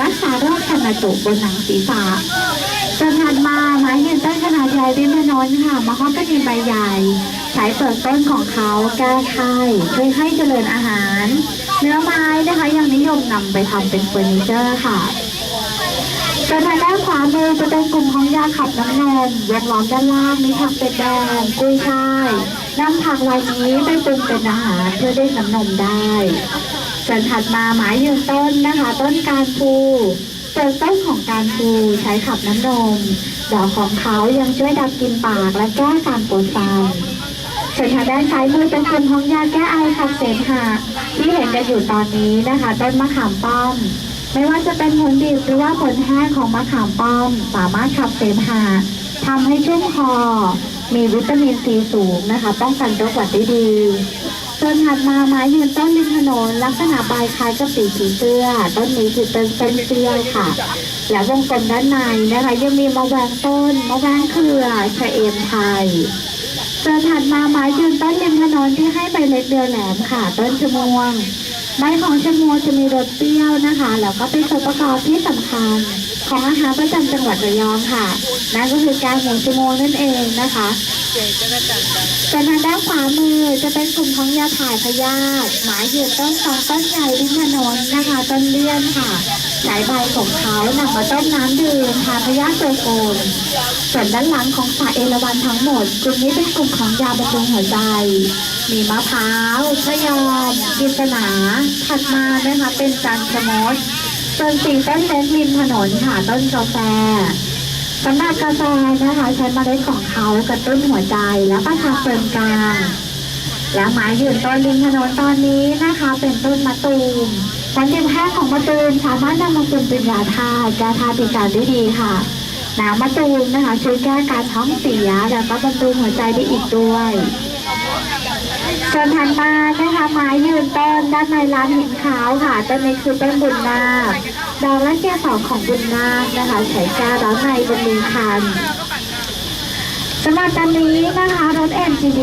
รักษาโรคชันจุบนหนังศีรษะจนถัดมาไม้ยืนต้นขนาดใหญ่เริมถนนค่ะมะฮอกกานีใบใหญ่ ใช้เปลือกต้นของเขาแก้ไข้ช่วยให้เจริญอาหาร เนื้อไม้นะคะยังนิยมนำไปทำเป็นเฟอร์นิเจอร์ค่ะส่วนางด้านขวามือจะเป็นกลุ่มของยาขับน้ำนมวงล้อมด้านล่างมีผักเป็ดแดงกุ้ยช่ายนำผักเหล่านี้ไปปรุงเป็นอาหารเพื่อได้น้ำนมได้ ส่วนถัดมาหมายยืนต้นนะคะ ต้นการพูเปลือกต้นของการพูใช้ขับน้ำนม ดอกของเขายังช่วยดับกลินปากและแก้การปวดฟันส่วนทางด้านซ้ายมือเป็นกลุ่มของยาแก้ไอขับเสมหะที่เห็นกันอยู่ตอนนี้นะคะ ต้นมะขามป้อม ไม่ว่าจะเป็นผลดิบหรือว่าผลแห้งของมะขามป้อม สามารถขับเสมหะทำให้ชุ่มคอ มีวิตามินซีสูงนะคะ ป้องกันโรคหวัดได้ดีส่วนถัดมาไม้ยืนต้นริมถนนลักษณะใบคล้ายกับปีผีเสื้อ ต้นนี้คือต้นเส้นเสี้ยค่ะ และวงกลมด้านในนะคะยังมีมะแวงต้นมะแวงเครือชะเอมไทยส่วนถัดมาไม้ยืนต้นริมถนนที่ให้ใบเล็กเดียวแหลมค่ะ ต้นชะมวง ไม้ของชะมวงจะมีรสเปรี้ยวนะคะแล้วก็เป็นส่วนประกอบที่สำคัญ ของอาหารประจำจังหวัดระยองค่ะ นั่นก็คือการหมูชะมงนั่นเองนะคะส่ทางด้านขวามือจะเป็นกลุ่มของยาถ่ายพยาธิหมายยืนต้นสองต้นใหญ่ริมถนนนะคะต้นเลื่อนค่ะสายใบของเขานำมาต้มน้ำดื่มทาพยาธิตัวโกนส่วนด้านหลังของสาเอราวันทั้งหมด กลุ่มนี้เป็นกลุ่มของยาบำรุงหัวใจ มีมะพร้าวชะยอมกิษณาถัดมานะคะเป็นจันทรมด ส่วนสี่ต้นเล็กริมถนนค่ะต้นกาแฟสำหรับกาแฟนะคะใช้เมล็ดของเขากระตุ้นหัวใจและประทานเฟิมกลางและไม้ยืนต้นริมถนนตอนนี้นะคะ เป็นต้นมะตูมผลดิบแห้งของมะตูมสามารถนำมาปรุงเป็นยาทาแก้ทาติดการได้ดีค่ะน้ำมะตูมนะคะช่วยแก้การท้องเสียแล้วก็บำรุงหัวใจได้อีกด้วย ส่วนถัดมานะคะไม้ยืนต้นด้านในร้านหินขาวค่ะต้นนี้คือต้นบุญนาดอกและเกสรของบุญนาคนะคะใช้ก้ร้านในบนมือคันสำหรับตอนนี้นะคะรถ MGD